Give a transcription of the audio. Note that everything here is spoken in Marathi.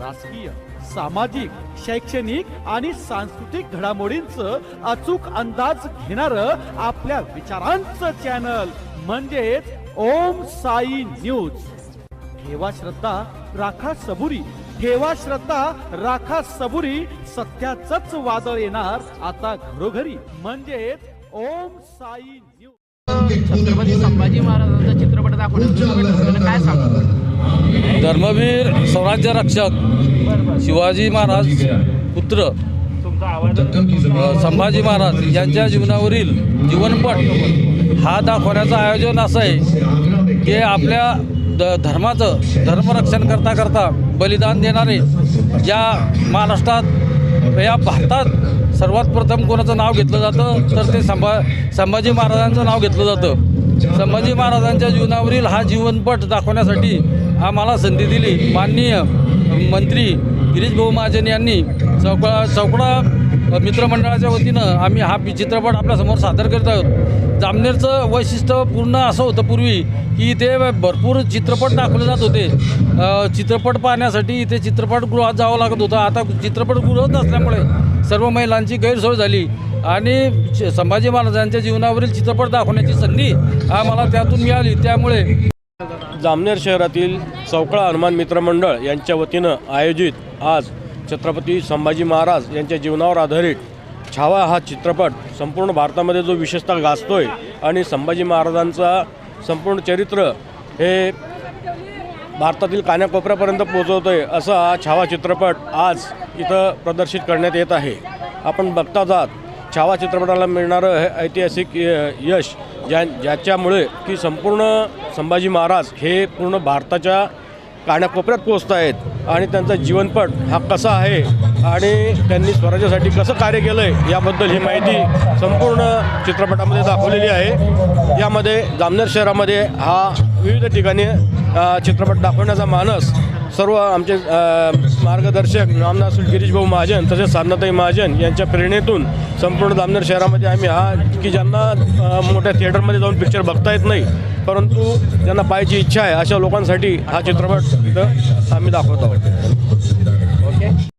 राजकीय सामाजिक शैक्षणिक आणि सांस्कृतिक घडामोडींचं अचूक अंदाज घेणार आपल्या विचारांचं चॅनल म्हणजेच ओम साई न्यूज. ठेवा श्रद्धा राखा सबुरी. ठेवा श्रद्धा राखा सबुरी. सत्याच वादळ येणार आता घरोघरी. म्हणजेच ओम साई न्यूज. छत्रपती संभाजी महाराजांचा चित्रपट दाखवण्याचं काय सांगा? धर्मवीर स्वराज्य रक्षक शिवाजी महाराज पुत्र संभाजी महाराज यांच्या जीवनावरील जीवनपट हा दाखवण्याचं आयोजन असं आहे की आपल्या द धर्माचं धर्मरक्षण करता करता बलिदान देणारे या महाराष्ट्रात या भारतात सर्वात प्रथम कोणाचं नाव घेतलं जातं? तर ते संभा संभाजी महाराजांचं नाव घेतलं जातं. संभाजी महाराजांच्या जीवनावरील हा जीवनपट दाखवण्यासाठी आम्हाला संधी दिली. माननीय मंत्री गिरीश भाऊ महाजन यांनी. चौकळा चौकडा मित्रमंडळाच्या वतीनं आम्ही हा चित्रपट आपल्यासमोर सादर करत आहोत. जामनेरचं वैशिष्ट्य पूर्ण असं होतं पूर्वी की इथे भरपूर चित्रपट दाखवले जात होते. चित्रपट पाहण्यासाठी इथे चित्रपटगृहात जावं लागत होतं. आता चित्रपटगृह नसल्यामुळे सर्व महिलांची गैरसोय झाली. आणि संभाजी महाराजांच्या जीवनावरील चित्रपट दाखवण्याची संधी आम्हाला त्यातून मिळाली. त्यामुळे जामनेर शहरातील चौकळा हनुमान मित्रमंडळ यांच्या वतीनं आयोजित आज छत्रपती संभाजी महाराज यांच्या जीवनावर आधारित छावा हा चित्रपट संपूर्ण भारतामध्ये जो विशेषतः गाजतोय आणि संभाजी महाराजांचा संपूर्ण चरित्र हे भारतातील कानाकोपऱ्यापर्यंत पोहोचवतोय असा हा छावा चित्रपट आज इथं प्रदर्शित करण्यात येत आहे. आपण बघता जात छावा चित्रपटाला मिळणारं हे ऐतिहासिक य- यश ज्या ज्याच्यामुळे की संपूर्ण संभाजी महाराज हे पूर्ण भारताच्या कानाकोपऱ्यात पोचत आहेत आणि त्यांचा जीवनपट हा कसा आहे आणि त्यांनी स्वराज्यासाठी कसं कार्य केलं आहे याबद्दल ही माहिती संपूर्ण चित्रपटामध्ये दाखवलेली आहे. यामध्ये जामनेर शहरामध्ये हा विविध ठिकाणी चित्रपट दाखवण्याचा मानस सर्व आमचे मार्गदर्शक रामनाथ गिरीश भाऊ महाजन तसेच साधनाताई महाजन यांच्या प्रेरणेतून संपूर्ण जामनेर शहरामध्ये आम्ही हा की ज्यांना मोठ्या थिएटरमध्ये जाऊन पिक्चर बघता येत नाही परंतु ज्यांना पाहायची इच्छा आहे अशा लोकांसाठी हा चित्रपट आम्ही दाखवत आहोत.